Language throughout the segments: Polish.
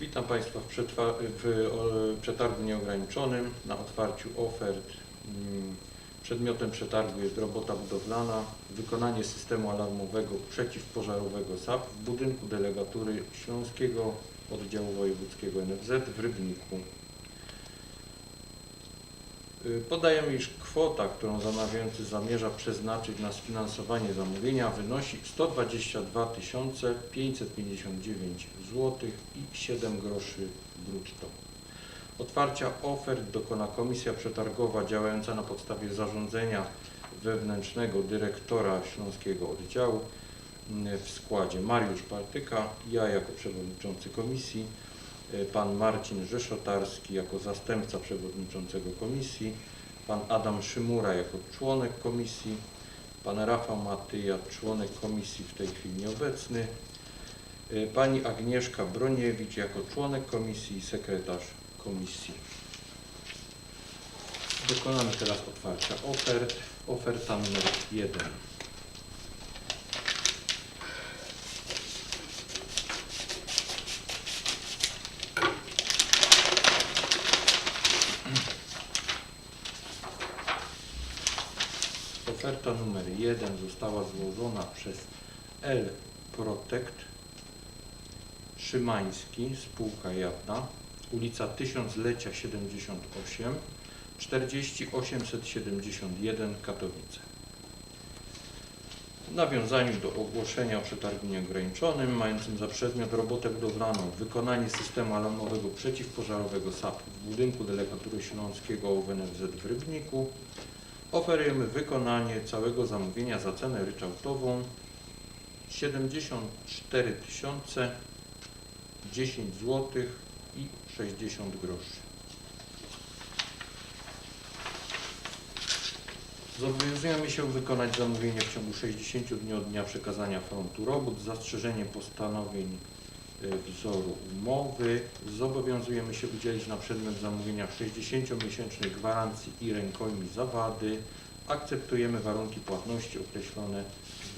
Witam Państwa w, w przetargu nieograniczonym na otwarciu ofert. Mm, Przedmiotem przetargu jest robota budowlana, wykonanie systemu alarmowego przeciwpożarowego SAP w budynku delegatury Śląskiego Oddziału Wojewódzkiego NFZ w Rybniku. Y, Podajemy, iż kwota, którą zamawiający zamierza przeznaczyć na sfinansowanie zamówienia wynosi 122 559 zł i 7 groszy brutto. Otwarcia ofert dokona Komisja Przetargowa działająca na podstawie zarządzenia wewnętrznego dyrektora Śląskiego Oddziału mm, w składzie Mariusz Partyka, ja jako przewodniczący komisji, y, pan Marcin Rzeszotarski jako zastępca przewodniczącego komisji, pan Adam Szymura jako członek komisji, pan Rafał Matyja, członek komisji w tej chwili nieobecny, y, pani Agnieszka Broniewicz jako członek komisji i sekretarz komisji. Dokonamy teraz otwarcia ofert. Oferta numer 1. Oferta numer 1 została złożona przez L Protect Szymański, spółka jawna, ulica Tysiąclecia 78, 40871 Katowice. W nawiązaniu do ogłoszenia o przetargu nieograniczonym, mającym za przedmiot robotę budowlaną, wykonanie systemu alarmowego przeciwpożarowego SAP w budynku delegatury Śląskiego OWNFZ w Rybniku, oferujemy wykonanie całego zamówienia za cenę ryczałtową 74 tysiące 10 zł i 60 groszy. Zobowiązujemy się wykonać zamówienie w ciągu 60 dni od dnia przekazania frontu robót z zastrzeżeniem postanowień wzoru umowy. Zobowiązujemy się udzielić na przedmiot zamówienia 60-miesięcznej gwarancji i rękojmi zawady. Akceptujemy warunki płatności określone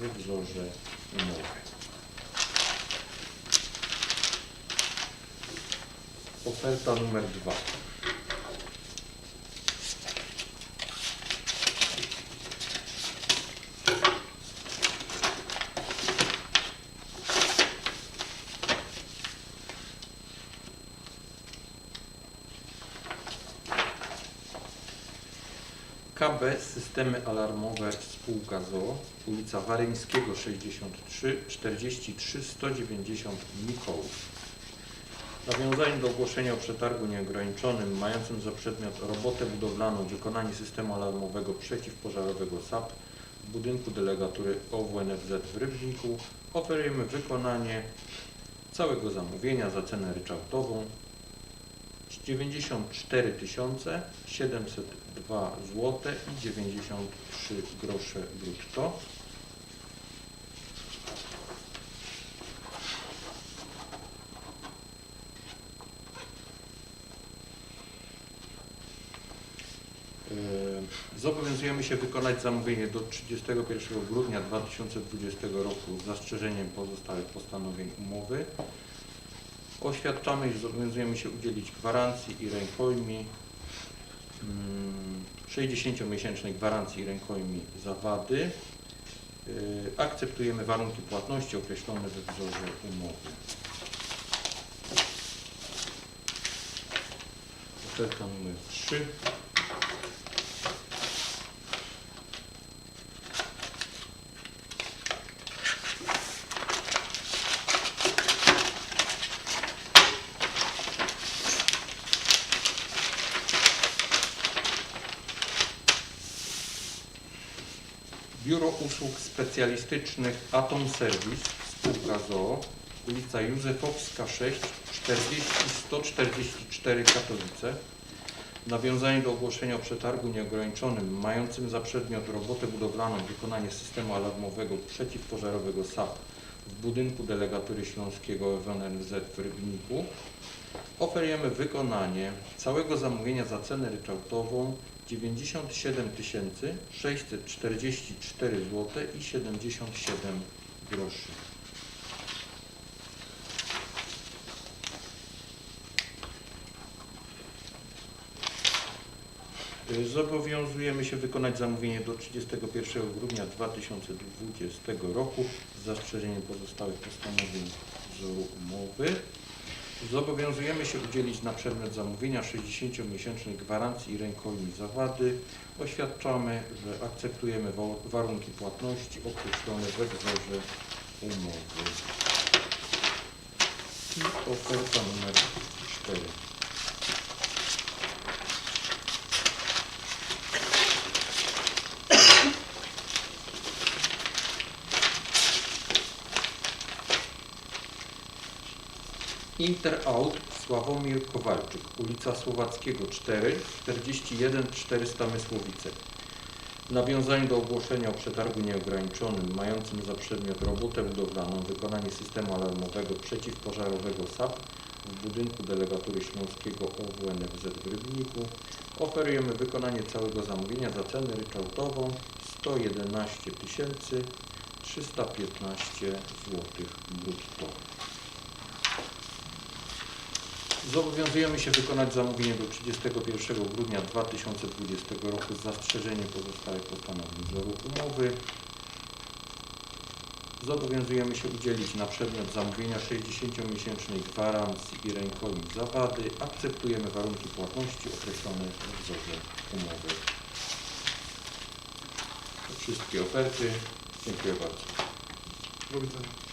we wzorze umowy. Oferta numer dwa. KB Systemy Alarmowe Spółka ZOO, ulica Waryńskiego 63, 43 190 Mikołów. W nawiązaniu do ogłoszenia o przetargu nieograniczonym mającym za przedmiot robotę budowlaną wykonanie systemu alarmowego przeciwpożarowego SAP w budynku delegatury OWNFZ w Rybniku oferujemy wykonanie całego zamówienia za cenę ryczałtową 94 702 zł i 93 grosze brutto. Yy, Zobowiązujemy się wykonać zamówienie do 31 grudnia 2020 roku z zastrzeżeniem pozostałych postanowień umowy. Oświadczamy, iż zobowiązujemy się udzielić gwarancji i rękojmi, mm, 60-miesięcznej gwarancji i rękojmi za wady. Yy, Akceptujemy warunki płatności określone we wzorze umowy. Oferta numer 3. Biuro Usług Specjalistycznych Atom Service, spółka ZOO, ulica Józefowska 6, 40 144 Katowice. W nawiązaniu do ogłoszenia o przetargu nieograniczonym mającym za przedmiot robotę budowlaną wykonanie systemu alarmowego przeciwpożarowego SAP w budynku delegatury Śląskiego WNZ w Rybniku Oferujemy wykonanie całego zamówienia za cenę ryczałtową 97 644 zł i 77 groszy. Zobowiązujemy się wykonać zamówienie do 31 grudnia 2020 roku z zastrzeżeniem pozostałych postanowień wzoru umowy. Zobowiązujemy się udzielić na przedmiot zamówienia 60-miesięcznej gwarancji rękojmi zawady. Oświadczamy, że akceptujemy wa- warunki płatności określone we wzorze umowy. I oferta numer 4. Interaut Sławomir Kowalczyk, ulica Słowackiego 4, 41 400 Mysłowice. W nawiązaniu do ogłoszenia o przetargu nieograniczonym mającym za przedmiot robotę budowlaną wykonanie systemu alarmowego przeciwpożarowego SAP w budynku delegatury śląskiego OWNFZ w Rybniku oferujemy wykonanie całego zamówienia za cenę ryczałtową 111 315 zł brutto. Zobowiązujemy się wykonać zamówienie do 31 grudnia 2020 roku z zastrzeżeniem pozostałych postanowień wzoru umowy. Zobowiązujemy się udzielić na przedmiot zamówienia 60-miesięcznej gwarancji i rękojmi zawady. Akceptujemy warunki płatności określone w wzorze umowy. To wszystkie oferty. Dziękuję bardzo. Do widzenia.